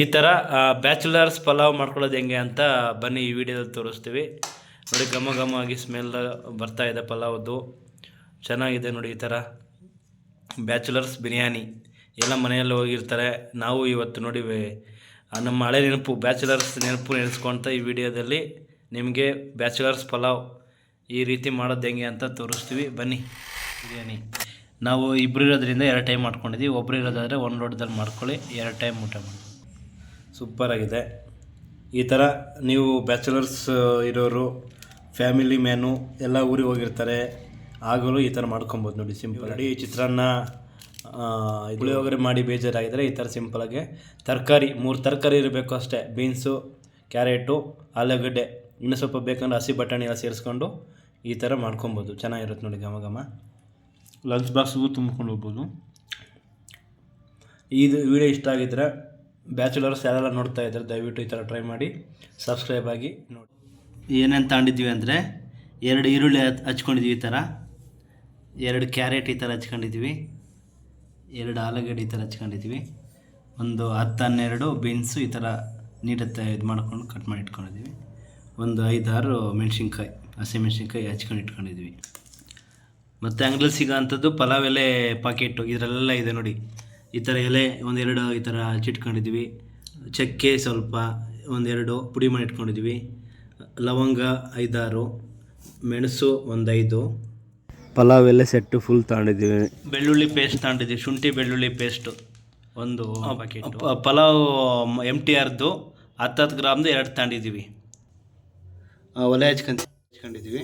ಈ ಥರ ಬ್ಯಾಚುಲರ್ಸ್ ಪಲಾವ್ ಮಾಡ್ಕೊಳ್ಳೋದು ಹೆಂಗೆ ಅಂತ ಬನ್ನಿ ಈ ವಿಡಿಯೋದಲ್ಲಿ ತೋರಿಸ್ತೀವಿ. ನೋಡಿ, ಘಮ ಘಮ ಆಗಿ ಸ್ಮೆಲ್ ಬರ್ತಾ ಇದೆ ಪಲಾವ್ದು. ಚೆನ್ನಾಗಿದೆ ನೋಡಿ ಈ ಥರ ಬ್ಯಾಚುಲರ್ಸ್ ಬಿರಿಯಾನಿ. ಎಲ್ಲ ಮನೆಯಲ್ಲಿ ಹೋಗಿರ್ತಾರೆ. ನಾವು ಇವತ್ತು ನೋಡಿ ನಮ್ಮ ಹಳೆ ನೆನಪು ಬ್ಯಾಚುಲರ್ಸ್ ನೆನಪು ನೆನೆಸ್ಕೊಳ್ತಾ ಈ ವಿಡಿಯೋದಲ್ಲಿ ನಿಮಗೆ ಬ್ಯಾಚುಲರ್ಸ್ ಪಲಾವ್ ಈ ರೀತಿ ಮಾಡೋದು ಹೆಂಗೆ ಅಂತ ತೋರಿಸ್ತೀವಿ. ಬನ್ನಿ, ಬಿರಿಯಾನಿ. ನಾವು ಇಬ್ಬರು ಇರೋದ್ರಿಂದ ಎರಡು ಟೈಮ್ ಮಾಡ್ಕೊಂಡಿದ್ದೀವಿ ಒಬ್ಬರು ಇರೋದಾದರೆ ಒಂದು ಲೋಟದಲ್ಲಿ ಮಾಡ್ಕೊಳ್ಳಿ. ಎರಡು ಟೈಮ್ ಊಟ ಮಾಡಿ ಸೂಪರಾಗಿದೆ. ಈ ಥರ ನೀವು ಬ್ಯಾಚುಲರ್ಸ್ ಇರೋರು ಫ್ಯಾಮಿಲಿ ಮ್ಯಾನು ಎಲ್ಲ ಊರಿಗೆ ಹೋಗಿರ್ತಾರೆ. ಆಗಲೂ ಈ ಥರ ಮಾಡ್ಕೊಬೋದು ನೋಡಿ ಸಿಂಪಲ್ ಅಡಿ ಚಿತ್ರಾನ್ನ ಪುಳಿಯೋಗರೆ ಮಾಡಿ ಬೇಜಾರಾಗಿದ್ದರೆ ಈ ಥರ ಸಿಂಪಲಾಗಿ ತರಕಾರಿ ಮೂರು ತರಕಾರಿ ಇರಬೇಕು ಅಷ್ಟೇ. ಬೀನ್ಸು ಕ್ಯಾರೆಟು ಆಲೂಗಡ್ಡೆ. ಇನ್ನೂ ಸ್ವಲ್ಪ ಬೇಕಂದ್ರೆ ಹಸಿ ಬಟಾಣಿ ಎಲ್ಲ ಸೇರಿಸ್ಕೊಂಡು ಈ ಥರ ಮಾಡ್ಕೊಬೋದು. ಚೆನ್ನಾಗಿರುತ್ತೆ ನೋಡಿ ಘಮ ಘಮ. ಲಂಚ್ ಬಾಕ್ಸ್ಗೂ ತುಂಬ್ಕೊಂಡು ಹೋಗ್ಬೋದು. ಇದು ವಿಡಿಯೋ ಇಷ್ಟ ಆಗಿದ್ದರೆ ಬ್ಯಾಚುಲರ್ಸ್ ಯಾರೆಲ್ಲ ನೋಡ್ತಾ ಇದ್ದಾರೆ, ದಯವಿಟ್ಟು ಈ ಥರ ಟ್ರೈ ಮಾಡಿ ಸಬ್ಸ್ಕ್ರೈಬ್ ಆಗಿ ನೋಡಿ. ಏನೇನು ತಗೊಂಡಿದ್ವಿ ಅಂದರೆ, ಎರಡು ಈರುಳ್ಳಿ ಹಚ್- ಹಚ್ಕೊಂಡಿದ್ವಿ ಈ ಥರ, ಎರಡು ಕ್ಯಾರೆಟ್ ಈ ಥರ ಹಚ್ಕೊಂಡಿದ್ವಿ ಎರಡು ಆಲೂಗಡ್ಡೆ ಈ ಥರ ಹಚ್ಕೊಂಡಿದ್ವಿ ಒಂದು ಹತ್ತು ಹನ್ನೆರಡು ಬೀನ್ಸು ಈ ಥರ ನೀಟತ್ತ ಇದು ಮಾಡ್ಕೊಂಡು ಕಟ್ ಮಾಡಿ ಇಟ್ಕೊಂಡಿದ್ವಿ ಒಂದು ಐದಾರು ಮೆಣಸಿನ್ಕಾಯಿ ಹಸಿಮೆಣ್ಸಿನ್ಕಾಯಿ ಹಚ್ಕೊಂಡು ಇಟ್ಕೊಂಡಿದ್ವಿ ಮತ್ತು ಅಂಗಡಿಯಲ್ಲಿ ಸಿಗೋ ಅಂಥದ್ದು ಪಲಾವ್ ಎಲೆ ಪಾಕೆಟು ಇದರಲ್ಲೆಲ್ಲ ಇದೆ ನೋಡಿ. ಈ ಥರ ಎಲೆ ಒಂದೆರಡು ಈ ಥರ ಹಚ್ಚಿಟ್ಕೊಂಡಿದ್ವಿ. ಚಕ್ಕೆ ಸ್ವಲ್ಪ ಒಂದೆರಡು ಪುಡಿ ಮಾಡಿ ಇಟ್ಕೊಂಡಿದ್ವಿ ಲವಂಗ ಐದಾರು ಮೆಣಸು ಒಂದು ಐದು ಪಲಾವ್ ಎಲ್ಲ ಸೆಟ್ಟು ಫುಲ್ ತಗೊಂಡಿದ್ದೀವಿ. ಬೆಳ್ಳುಳ್ಳಿ ಪೇಸ್ಟ್ ತಗೊಂಡಿದ್ದೀವಿ ಶುಂಠಿ ಬೆಳ್ಳುಳ್ಳಿ ಪೇಸ್ಟು ಒಂದು ಪ್ಯಾಕೆಟ್ ಪಲಾವ್ ಎಂ ಟಿ ಆರ್ದು ಹತ್ತು ಹತ್ತು ಗ್ರಾಮ್ದು ಎರಡು ತಗೊಂಡಿದ್ದೀವಿ. ಆ, ಒಲೆ ಹಚ್ಕೊಂತ ಹಚ್ಕೊಂಡಿದ್ದೀವಿ.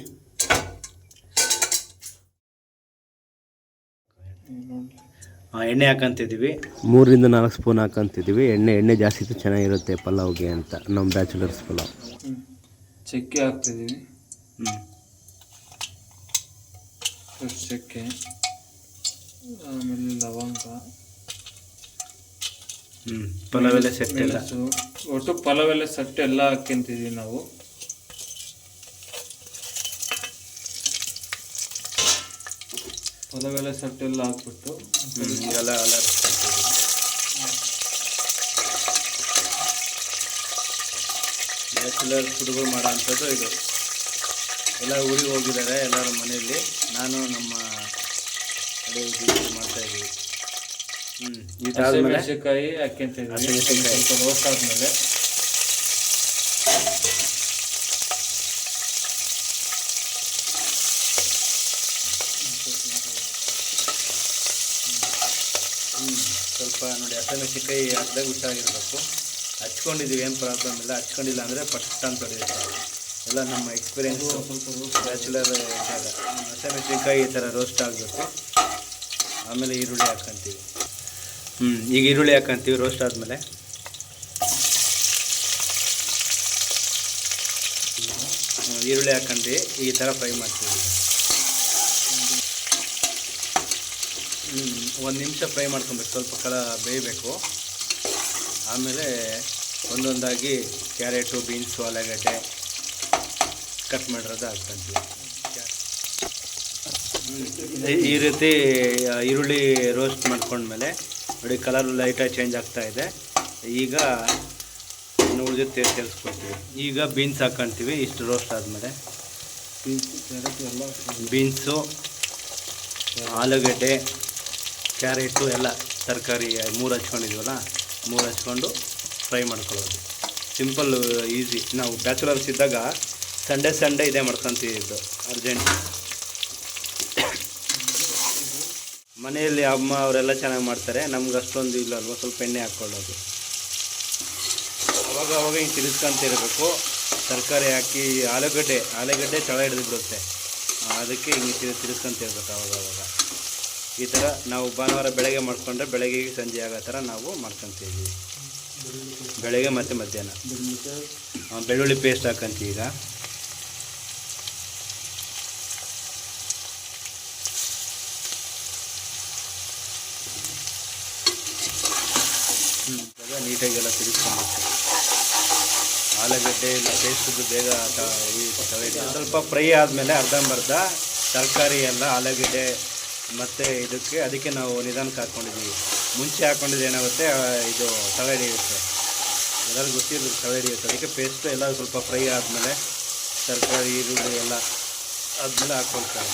ಎಣ್ಣೆ ಹಾಕಂತಿದ್ದೀವಿ. ಮೂರರಿಂದ ನಾಲ್ಕು ಸ್ಪೂನ್ ಹಾಕಂತಿದ್ದೀವಿ. ಎಣ್ಣೆ ಎಣ್ಣೆ ಜಾಸ್ತಿ ಇತ್ತು ಚೆನ್ನಾಗಿರುತ್ತೆ ಪಲಾವ್ಗೆ ಅಂತ ನಮ್ಮ ಬ್ಯಾಚುಲರ್ಸ್ ಪಲಾವ್. ಚಕ್ಕೆ ಹಾಕ್ತಿದ್ದೀವಿ. ಹ್ಞೂ ಚಕ್ಕೆ ಆಮೇಲೆ ಲವಂಗ. ಹ್ಞೂ ಪಲಾವೆಲ್ಲ ಎಲೆ ಸೆಟ್ ಎಲ್ಲ ಒಟ್ಟು ಪಲಾವೆಲ್ಲ ಸೆಟ್ ಎಲ್ಲ ಹಾಕ್ಕೊಂತಿದ್ದೀವಿ ನಾವು. ಪಲಾವೆಲ್ಲ ಸೆಟ್ ಎಲ್ಲ ಹಾಕ್ಬಿಟ್ಟು ಎಲ್ಲ ಎಲ್ಲ ಬ್ಯಾಚುಲರ್ ಹುಡುಗರು ಮಾಡೋ ಅಂಥದ್ದು ಇದು. ಎಲ್ಲ ಊರಿಗೆ ಹೋಗಿದ್ದಾರೆ ಎಲ್ಲರ ಮನೆಯಲ್ಲಿ. ನಾನು ನಮ್ಮ ಅದೇ ಇದು ಮಾಡ್ತಾ ಇದ್ದೀವಿ. ಹ್ಞೂ ಅಕ್ಕಿ ಹಸಿಮೆಣಸಿನ್ಕಾಯಿ. ಸ್ವಲ್ಪ ರೋಸ್ಟ್ ಆದಮೇಲೆ ಸ್ವಲ್ಪ ನೋಡಿ ಹಸಿಮೆಣಸಿನ್ಕಾಯಿ ಹಾಕಿದಾಗ ಹುಷಾರಾಗಿರಬೇಕು ಹಚ್ಕೊಂಡಿದ್ದೀವಿ ಏನು ಪ್ರಾಬ್ಲಮ್ ಇಲ್ಲ. ಹಚ್ಕೊಂಡಿಲ್ಲ ಅಂದರೆ ಪಟ್ಟ ಅಂತ ಹೊಡೆಯುತ್ತೆ ಎಲ್ಲ ನಮ್ಮ ಎಕ್ಸ್ಪೀರಿಯೆನ್ಸು ಬ್ಯಾಚುಲರ್ ಇದ್ದಾಗ. ಹಸಿಮೆಣಸಿನ್ಕಾಯಿ ಈ ಥರ ರೋಸ್ಟ್ ಆಗಬೇಕು. ಆಮೇಲೆ ಈರುಳ್ಳಿ ಹಾಕ್ಕಂತೀವಿ ಹ್ಞೂ ಈಗ ಈರುಳ್ಳಿ ಹಾಕ್ಕಂತೀವಿ ರೋಸ್ಟ್ ಆದಮೇಲೆ. ಈರುಳ್ಳಿ ಹಾಕ್ಕಂತೀವಿ ಈ ಥರ ಫ್ರೈ ಮಾಡ್ತೀವಿ. ಒಂದು ನಿಮಿಷ ಫ್ರೈ ಮಾಡ್ಕೊಬೇಕು ಸ್ವಲ್ಪ ಕಳ ಬೇಯಬೇಕು. ಆಮೇಲೆ ಒಂದೊಂದಾಗಿ ಕ್ಯಾರೆಟು ಬೀನ್ಸು ಆಲೂಗಡ್ಡೆ ಕಟ್ ಮಾಡಿರೋದು ಹಾಕ್ಕೊಂತೀವಿ ಈ- ರೀತಿ ಈರುಳ್ಳಿ ರೋಸ್ಟ್ ಮಾಡ್ಕೊಂಡ್ಮೇಲೆ ನೋಡಿ ಕಲರ್ ಲೈಟಾಗಿ ಚೇಂಜ್ ಆಗ್ತಾ ಇದೆ. ಈಗ ನೋಡಿದ್ರೆ ತೇ ಸೇರಿಸ್ಕೊಳ್ತೀವಿ ಈಗ ಬೀನ್ಸ್ ಹಾಕ್ಕೊಂತೀವಿ ಇಷ್ಟು ರೋಸ್ಟ್ ಆದಮೇಲೆ. ಬೀನ್ಸು ಆಲೂಗಡ್ಡೆ ಕ್ಯಾರೆಟು ಎಲ್ಲ ತರಕಾರಿ ಮೂರು ಹಚ್ಕೊಂಡಿದ್ವಲ್ಲ, ಮೂರು ಹಚ್ಕೊಂಡು ಫ್ರೈ ಮಾಡ್ಕೊಳ್ಳೋದು. ಸಿಂಪಲ್ ಈಸಿ ನಾವು ಬ್ಯಾಚುಲರ್ಸ್ ಇದ್ದಾಗ ಸಂಡೇ ಸಂಡೇ ಇದೇ ಮಾಡ್ಕೊತಿದ್ದು ಅರ್ಜೆಂಟ್ ಮನೆಯಲ್ಲಿ ಅಮ್ಮ ಅವರೆಲ್ಲ ಚೆನ್ನಾಗಿ ಮಾಡ್ತಾರೆ, ನಮ್ಗೆ ಅಷ್ಟೊಂದು ಇಲ್ಲ ಅಲ್ವಾ ಸ್ವಲ್ಪ ಎಣ್ಣೆ ಹಾಕ್ಕೊಳ್ಳೋದು. ಅವಾಗ ಅವಾಗ ಹಿಂಗೆ ತಿರ್ಸ್ಕೊಂತಿರಬೇಕು ತರಕಾರಿ ಹಾಕಿ ಆಲೂಗಡ್ಡೆ ಆಲೂಗಡ್ಡೆ ತಳ ಹಿಡಿದು ಬಿಡುತ್ತೆ. ಅದಕ್ಕೆ ಹಿಂಗೆ ತಿರು ತಿರ್ಸ್ಕೊಂತಿರ್ಬೇಕು ಅವಾಗ. ಈ ಥರ ನಾವು ಭಾನುವಾರ ಬೆಳಗ್ಗೆ ಮಾಡ್ಕೊಂಡ್ರೆ ಬೆಳಗ್ಗೆ ಸಂಜೆ ಆಗೋ ಥರ ನಾವು ಮಾಡ್ಕೊತೀವಿ. ಬೆಳಗ್ಗೆ ಮತ್ತು ಮಧ್ಯಾಹ್ನ. ಬೆಳ್ಳುಳ್ಳಿ ಪೇಸ್ಟ್ ಹಾಕಂತೀವಿ ಈಗ. ನೀಟಾಗೆಲ್ಲ ತಿರುಗಿಸ್ಕೊಂಡ್ಬಿಟ್ಟು. ಆಲೂಗಡ್ಡೆ ಪೇಸ್ಟದ್ದು ಬೇಗ ಸ್ವಲ್ಪ ಫ್ರೈ ಆದಮೇಲೆ ಅರ್ಧಂಬರ್ಧ ತರಕಾರಿ ಎಲ್ಲ ಆಲೂಗಡ್ಡೆ ಮತ್ತು ಇದಕ್ಕೆ, ಅದಕ್ಕೆ ನಾವು ನಿಧಾನಕ್ಕೆ ಹಾಕ್ಕೊಂಡಿದ್ದೀವಿ ಮುಂಚೆ ಹಾಕ್ಕೊಂಡಿದ್ದು ಏನಾಗುತ್ತೆ ಇದು ತಲೆ ಹಿಡಿಯುತ್ತೆ. ಎಲ್ಲರಿಗೂ ಗೊತ್ತಿರೋದು ತಳೆ ಹಿಡಿಯುತ್ತೆ. ಅದಕ್ಕೆ ಪೇಸ್ಟು ಎಲ್ಲ ಸ್ವಲ್ಪ ಫ್ರೈ ಆದಮೇಲೆ, ತರಕಾರಿ, ಈರುಳ್ಳಿ ಎಲ್ಲ ಆದಮೇಲೆ ಹಾಕ್ಕೊಳ್ತಾರೆ.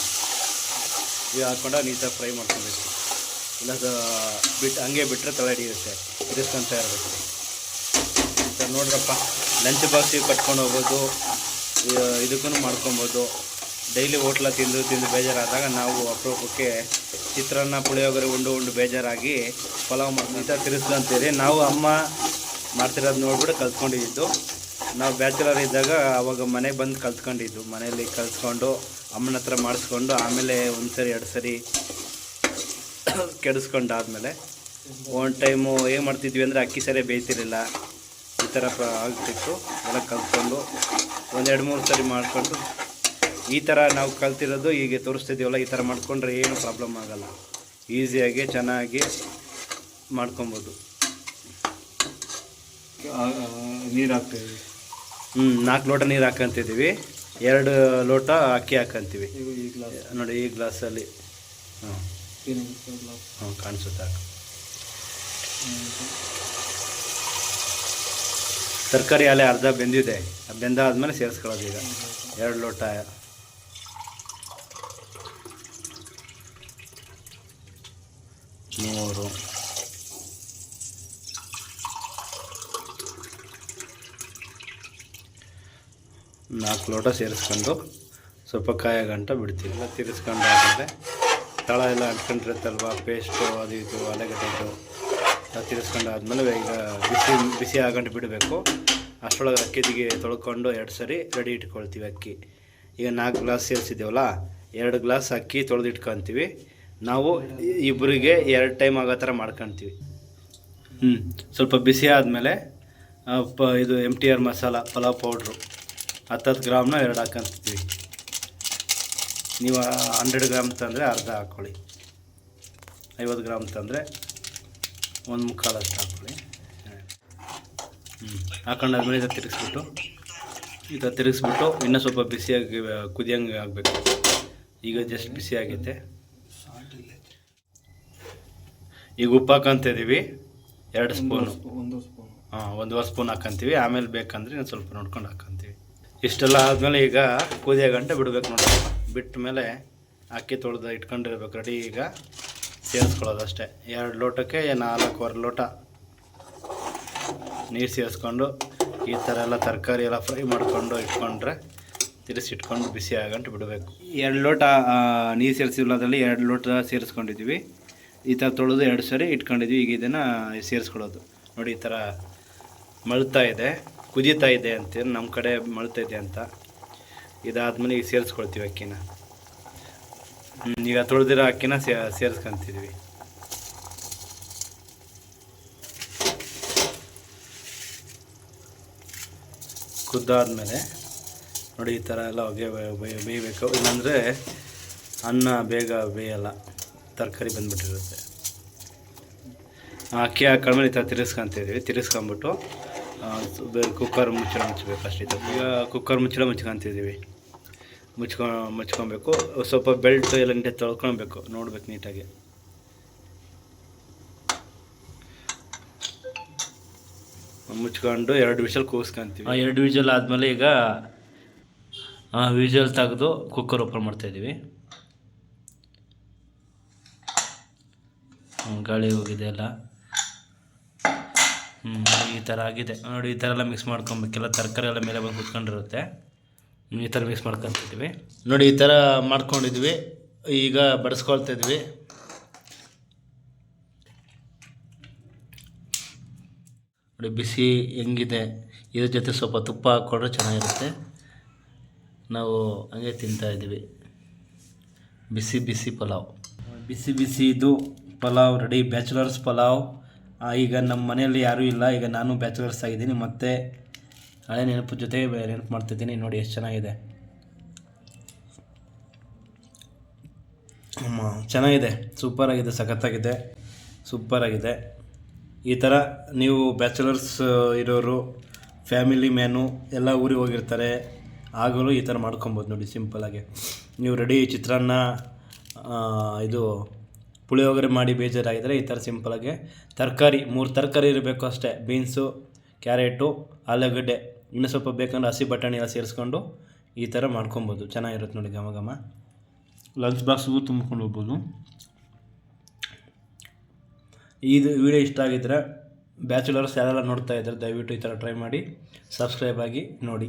ಇದು ಹಾಕ್ಕೊಂಡು ನೀಟಾಗಿ ಫ್ರೈ ಮಾಡ್ಕೊಬೇಕು. ಇಲ್ಲ ಬಿಟ್ಟು ಹಂಗೆ ಬಿಟ್ಟರೆ ತಲೆ ಹಿಡಿಯುತ್ತೆ. ತಿರ್ಸ್ಕೊಂತ ಇರಬೇಕು. ಸರ್, ನೋಡ್ರಪ್ಪ. ಲಂಚ್ ಬಾಕ್ಸಿಗೆ ಕಟ್ಕೊಂಡು ಹೋಗ್ಬೋದು ಇದಕ್ಕೂ ಮಾಡ್ಕೊಬೋದು. ಡೈಲಿ ಹೋಟ್ಲ ತಿಂದು ತಿಂದು ಬೇಜಾರಾದಾಗ ನಾವು ಅಪರೂಪಕ್ಕೆ ಚಿತ್ರಾನ್ನ, ಪುಳಿಯೋಗರೆ ಉಂಡು ಉಂಡು ಬೇಜಾರಾಗಿ ಪಲಾವ್ ಮಾಡ್ಕೊಂತ ತಿರ್ಸ್ಕೊಂತೀರಿ ನಾವು ಅಮ್ಮ ಮಾಡ್ತಿರೋದು ನೋಡ್ಬಿಟ್ಟು ಕಲ್ತ್ಕೊಂಡಿದ್ದು. ನಾವು ಬ್ಯಾಚುಲರ್ ಇದ್ದಾಗ ಅವಾಗ ಮನೆಗೆ ಬಂದು ಕಲ್ತ್ಕೊಂಡಿದ್ದು. ಮನೆಯಲ್ಲಿ ಕಲ್ತ್ಕೊಂಡು ಅಮ್ಮನ ಹತ್ರ ಮಾಡಿಸ್ಕೊಂಡು ಆಮೇಲೆ ಒಂದು ಸರಿ ಎರಡು ಸರಿ ಕೆಡಿಸ್ಕೊಂಡಾದ್ಮೇಲೆ ಒಂದು ಟೈಮು ಏನು ಮಾಡ್ತಿದ್ವಿ ಅಂದರೆ ಅಕ್ಕಿ ಸರಿ ಬೇಯ್ತಿರಲಿಲ್ಲ. ಈ ಥರ ಆಗ್ತಿತ್ತು. ಎಲ್ಲ ಕಲ್ತ್ಕೊಂಡು ಒಂದೆರಡು ಮೂರು ಸರಿ ಮಾಡಿಕೊಂಡು ಈ ಥರ ನಾವು ಕಲ್ತಿರೋದು ಹೀಗೆ ತೋರಿಸ್ತಿದ್ದೀವಲ್ಲ ಈ ಥರ ಮಾಡ್ಕೊಂಡ್ರೆ ಏನು ಪ್ರಾಬ್ಲಮ್ ಆಗೋಲ್ಲ. ಈಸಿಯಾಗಿ ಚೆನ್ನಾಗಿ ಮಾಡ್ಕೊಬೋದು. ನೀರು ಹಾಕ್ತೀವಿ ಹ್ಞೂ ನಾಲ್ಕು ಲೋಟ ನೀರು ಹಾಕಂತಿದ್ದೀವಿ. ಎರಡು ಲೋಟ ಅಕ್ಕಿ ಹಾಕಂತೀವಿ. ಇವು ಈ ಗ್ಲಾಸ್ ನೋಡಿ ಈ ಗ್ಲಾಸಲ್ಲಿ ಹಾಂ ಹ್ಞೂ ಹಾಂ ಕಾಣಿಸುತ್ತೆ ತರಕಾರಿ ಅಲ್ಲೇ ಅರ್ಧ ಬೆಂದಿದೆ. ಬೆಂದಾದ್ಮೇಲೆ ಸೇರಿಸ್ಕೊಳ್ಳೋದು ಈಗ. ಎರಡು ಲೋಟ ಮೂರು. ನಾಲ್ಕು ಲೋಟ ಸೇರಿಸ್ಕೊಂಡು ಸ್ವಲ್ಪ ಕಾಯ ಗಂಟ ಬಿಡ್ತೀವಿ. ಎಲ್ಲ ತಿರ್ಸ್ಕೊಂಡಾದ್ಮೇಲೆ ತಳ ಎಲ್ಲ ಅಂಟ್ಕೊಂಡಿರುತ್ತಲ್ವ ಪೇಸ್ಟು, ಅದು ಇದು, ಆಲೂಗಡ್ಡೆದು ಎಲ್ಲ ತಿರ್ಸ್ಕೊಂಡಾದ್ಮೇಲೆ ಈಗ ಬಿಸಿ ಬಿಸಿ ಆಗಂಟು ಬಿಡಬೇಕು. ಅಷ್ಟರೊಳಗೆ ಅಕ್ಕಿದಿಗೆ ತೊಳ್ಕೊಂಡು ಎರಡು ಸರಿ ರೆಡಿ ಇಟ್ಕೊಳ್ತೀವಿ ಅಕ್ಕಿ. ಈಗ ನಾಲ್ಕು ಗ್ಲಾಸ್ ಸೇರಿಸಿದ್ದೇವಲ್ಲ, ಎರಡು ಗ್ಲಾಸ್ ಅಕ್ಕಿ ತೊಳೆದು ಇಟ್ಕೊತೀವಿ ನಾವು ಇಬ್ಬರಿಗೆ ಎರಡು ಟೈಮ್ ಆಗೋ ಥರ ಮಾಡ್ಕೊತೀವಿ. ಹ್ಞೂ ಸ್ವಲ್ಪ ಬಿಸಿ ಆದಮೇಲೆ ಪ, ಇದು M T R masala, pulao powder ಹತ್ತತ್ತು ಗ್ರಾಮ್ನ ಎರಡು ಹಾಕೊಂತೀವಿ. ನೀವು ಹಂಡ್ರೆಡ್ ಗ್ರಾಮ್ ತಂದರೆ ಅರ್ಧ ಹಾಕ್ಕೊಳ್ಳಿ ಐವತ್ತು ಗ್ರಾಮ್ ತಂದರೆ ಒಂದು ಮುಕ್ಕಾಲಷ್ಟು ಹಾಕ್ಕೊಳ್ಳಿ ಹ್ಞೂ ಹಾಕೊಂಡಾದ್ಮೇಲೆ ಇದು ತಿರುಗಿಸ್ಬಿಟ್ಟು ಇದು ತಿರುಗಿಸ್ಬಿಟ್ಟು ಇನ್ನೂ ಸ್ವಲ್ಪ ಬಿಸಿಯಾಗಿ, ಕುದಿಯಂಗೆ ಆಗಬೇಕು. ಈಗ ಜಸ್ಟ್ ಬಿಸಿ ಆಗೈತೆ ಈಗ ಉಪ್ಪು ಹಾಕೊಂತಿದ್ದೀವಿ. ಎರಡು ಸ್ಪೂನು. ಒಂದು ಸ್ಪೂನ್. ಹಾಂ ಒಂದುವರೆ ಸ್ಪೂನ್ ಹಾಕಂತೀವಿ. ಆಮೇಲೆ ಬೇಕಂದ್ರೆ ನಾನು ಸ್ವಲ್ಪ ನೋಡ್ಕೊಂಡು ಹಾಕೊಂತೀವಿ. ಇಷ್ಟೆಲ್ಲ ಆದಮೇಲೆ ಈಗ ಕುದಿಯೋ ಗಂಟೆ ಬಿಡಬೇಕು ನೋಡಿ ಬಿಟ್ಟ ಮೇಲೆ ಅಕ್ಕಿ ತೊಳೆದು ಇಟ್ಕೊಂಡಿರ್ಬೇಕು ರೆಡಿ ಈಗ. ಸೇರಿಸ್ಕೊಳ್ಳೋದು ಅಷ್ಟೇ ಎರಡು ಲೋಟಕ್ಕೆ ನಾಲ್ಕೂವರೆ ಲೋಟ ನೀರು ಸೇರಿಸ್ಕೊಂಡು ಈ ಥರ ಎಲ್ಲ ತರಕಾರಿ ಎಲ್ಲ ಫ್ರೈ ಮಾಡಿಕೊಂಡು ಇಟ್ಕೊಂಡ್ರೆ ತಿರುಸಿ ಇಟ್ಕೊಂಡು ಬಿಸಿ ಆಗಂಟು ಬಿಡಬೇಕು. ಎರಡು ಲೋಟ ನೀರು ಸೇರಿಸಿಲ್ಲದಲ್ಲಿ ಎರಡು ಲೋಟ ಸೇರಿಸ್ಕೊಂಡಿದ್ದೀವಿ. ಈ ಥರ ತೊಳೆದು ಎರಡು ಸರಿ ಇಟ್ಕೊಂಡಿದ್ವಿ. ಈಗ ಇದನ್ನು ಸೇರಿಸ್ಕೊಳ್ಳೋದು. ನೋಡಿ, ಈ ಥರ ಮಳ್ತಾ ಇದೆ, ಕುದೀತಾ ಇದೆ ಅಂತೇಳಿ ನಮ್ಮ ಕಡೆ ಮಳ್ತಾ ಇದೆ ಅಂತ. ಇದಾದ್ಮೇಲೆ ಈಗ ಸೇರಿಸ್ಕೊಳ್ತೀವಿ ಅಕ್ಕಿನ. ಈಗ ತೊಳೆದಿರೋ ಅಕ್ಕಿನ ಸೇರಿಸ್ಕೊಂತಿದ್ವಿ. ಕುದ್ದಾದ್ಮೇಲೆ ನೋಡಿ, ಈ ಥರ ಎಲ್ಲ ಹೊಗೆ ಬೇಯಬೇಕು ಇಲ್ಲಾಂದರೆ ಅನ್ನ ಬೇಗ ಬೇಯಲ್ಲ. ತರಕಾರಿ ಬಂದ್ಬಿಟ್ಟಿರುತ್ತೆ. ಅಕ್ಕಿ ಹಾಕೊಂಡ್ಮೇಲೆ ಈ ಥರ ತಿರ್ಸ್ಕೊಂತಿದ್ದೀವಿ ತಿರ್ಸ್ಕೊಂಬಿಟ್ಟು ಕುಕ್ಕರ್ ಮುಚ್ಚಳ ಮುಚ್ಚಬೇಕು ಅಷ್ಟೇ. ಈಗ ಕುಕ್ಕರ್ ಮುಚ್ಚಳ ಮುಚ್ಕೊಂತಿದ್ದೀವಿ ಮುಚ್ಕೊ, ಮುಚ್ಕೊಬೇಕು. ಸ್ವಲ್ಪ ಬೆಲ್ಟ್ ಎಲ್ಲ ನೀಟಾಗಿ ತೊಳ್ಕೊಳ್ಬೇಕು. ನೋಡ್ಬೇಕು ನೀಟಾಗಿ. ಮುಚ್ಕೊಂಡು ಎರಡು ವಿಷಲ್ ಕೂಗಿಸ್ಕೊಂತೀವಿ ಎರಡು ವಿಷಲ್ ಆದಮೇಲೆ ಈಗ ವಿಷಲ್ ತೆಗೆದು ಕುಕ್ಕರ್ ಓಪನ್ ಮಾಡ್ತಾಯಿದ್ದೀವಿ ಗಾಳಿ ಹೋಗಿದೆ ಎಲ್ಲ. ಹ್ಞೂ ಈ ಥರ ಆಗಿದೆ. ನೋಡಿ ಈ ಥರ ಎಲ್ಲ ಮಿಕ್ಸ್ ಮಾಡ್ಕೊಬೇಕೆಲ್ಲ ತರಕಾರಿ ಎಲ್ಲ ಮೇಲೆ ಬಂದು ಕುತ್ಕೊಂಡಿರುತ್ತೆ. ಈ ಥರ ಮಿಕ್ಸ್ ಮಾಡ್ಕೊತಿದ್ವಿ ನೋಡಿ ಈ ಥರ ಮಾಡ್ಕೊಂಡಿದ್ವಿ. ಈಗ ಬಡಿಸ್ಕೊಳ್ತಾ ಇದ್ವಿ. ನೋಡಿ ಬಿಸಿ ಹೆಂಗಿದೆ. ಇದ್ರ ಜೊತೆ ಸ್ವಲ್ಪ ತುಪ್ಪ ಹಾಕ್ಕೊಂಡ್ರೆ ಚೆನ್ನಾಗಿರುತ್ತೆ. ನಾವು ಹಂಗೆ ತಿಂತಾಯಿದ್ವಿ ಬಿಸಿ ಬಿಸಿ ಪಲಾವ್. ಬಿಸಿ ಬಿಸಿ ಇದು ಪಲಾವ್ ರೆಡಿ ಬ್ಯಾಚುಲರ್ಸ್ ಪಲಾವ್. ಈಗ ನಮ್ಮ ಮನೆಯಲ್ಲಿ ಯಾರೂ ಇಲ್ಲ. ಈಗ ನಾನು ಬ್ಯಾಚುಲರ್ಸ್ ಆಗಿದ್ದೀನಿ. ಮತ್ತು ಹಳೆ ನೆನಪು ಜೊತೆ ನೆನಪು ಮಾಡ್ತಿದ್ದೀನಿ. ನೋಡಿ ಎಷ್ಟು ಚೆನ್ನಾಗಿದೆ. ಚೆನ್ನಾಗಿದೆ. ಸೂಪರಾಗಿದೆ ಸಖತ್ತಾಗಿದೆ. ಸೂಪರಾಗಿದೆ ಈ ಥರ ನೀವು ಬ್ಯಾಚುಲರ್ಸ್ ಇರೋರು ಫ್ಯಾಮಿಲಿ ಮ್ಯಾನು ಎಲ್ಲ ಊರಿಗೆ ಹೋಗಿರ್ತಾರೆ. ಆಗಲೂ ಈ ಥರ ಮಾಡ್ಕೊಬೋದು ನೋಡಿ ಸಿಂಪಲಾಗಿ ನೀವು ರೆಡಿ ಚಿತ್ರಾನ್ನ ಇದು ಪುಳಿಯೋಗರೆ ಮಾಡಿ ಬೇಜಾರಾಗಿದ್ದರೆ ಈ ಥರ ಸಿಂಪಲಾಗಿ ತರಕಾರಿ ಮೂರು ತರಕಾರಿ ಇರಬೇಕು ಅಷ್ಟೇ. ಬೀನ್ಸು ಕ್ಯಾರೆಟು ಆಲೂಗಡ್ಡೆ ಇನ್ನೂ ಸ್ವಲ್ಪ ಬೇಕಂದ್ರೆ ಹಸಿ ಬಟಾಣಿ ಎಲ್ಲ ಸೇರಿಸ್ಕೊಂಡು ಈ ಥರ ಮಾಡ್ಕೊಬೋದು. ಚೆನ್ನಾಗಿರುತ್ತೆ ನೋಡಿ ಘಮ ಘಮ. ಲಂಚ್ ಬಾಕ್ಸ್ಗೂ ತುಂಬ್ಕೊಂಡು ಹೋಗ್ಬೋದು. ಇದು ವಿಡಿಯೋ ಇಷ್ಟ ಆಗಿದ್ರೆ ಬ್ಯಾಚುಲರ್ಸ್ ಯಾರೆಲ್ಲ ನೋಡ್ತಾ ಇದ್ದಾರೆ ದಯವಿಟ್ಟು ಈ ಥರ ಟ್ರೈ ಮಾಡಿ ಸಬ್ಸ್ಕ್ರೈಬ್ ಆಗಿ ನೋಡಿ.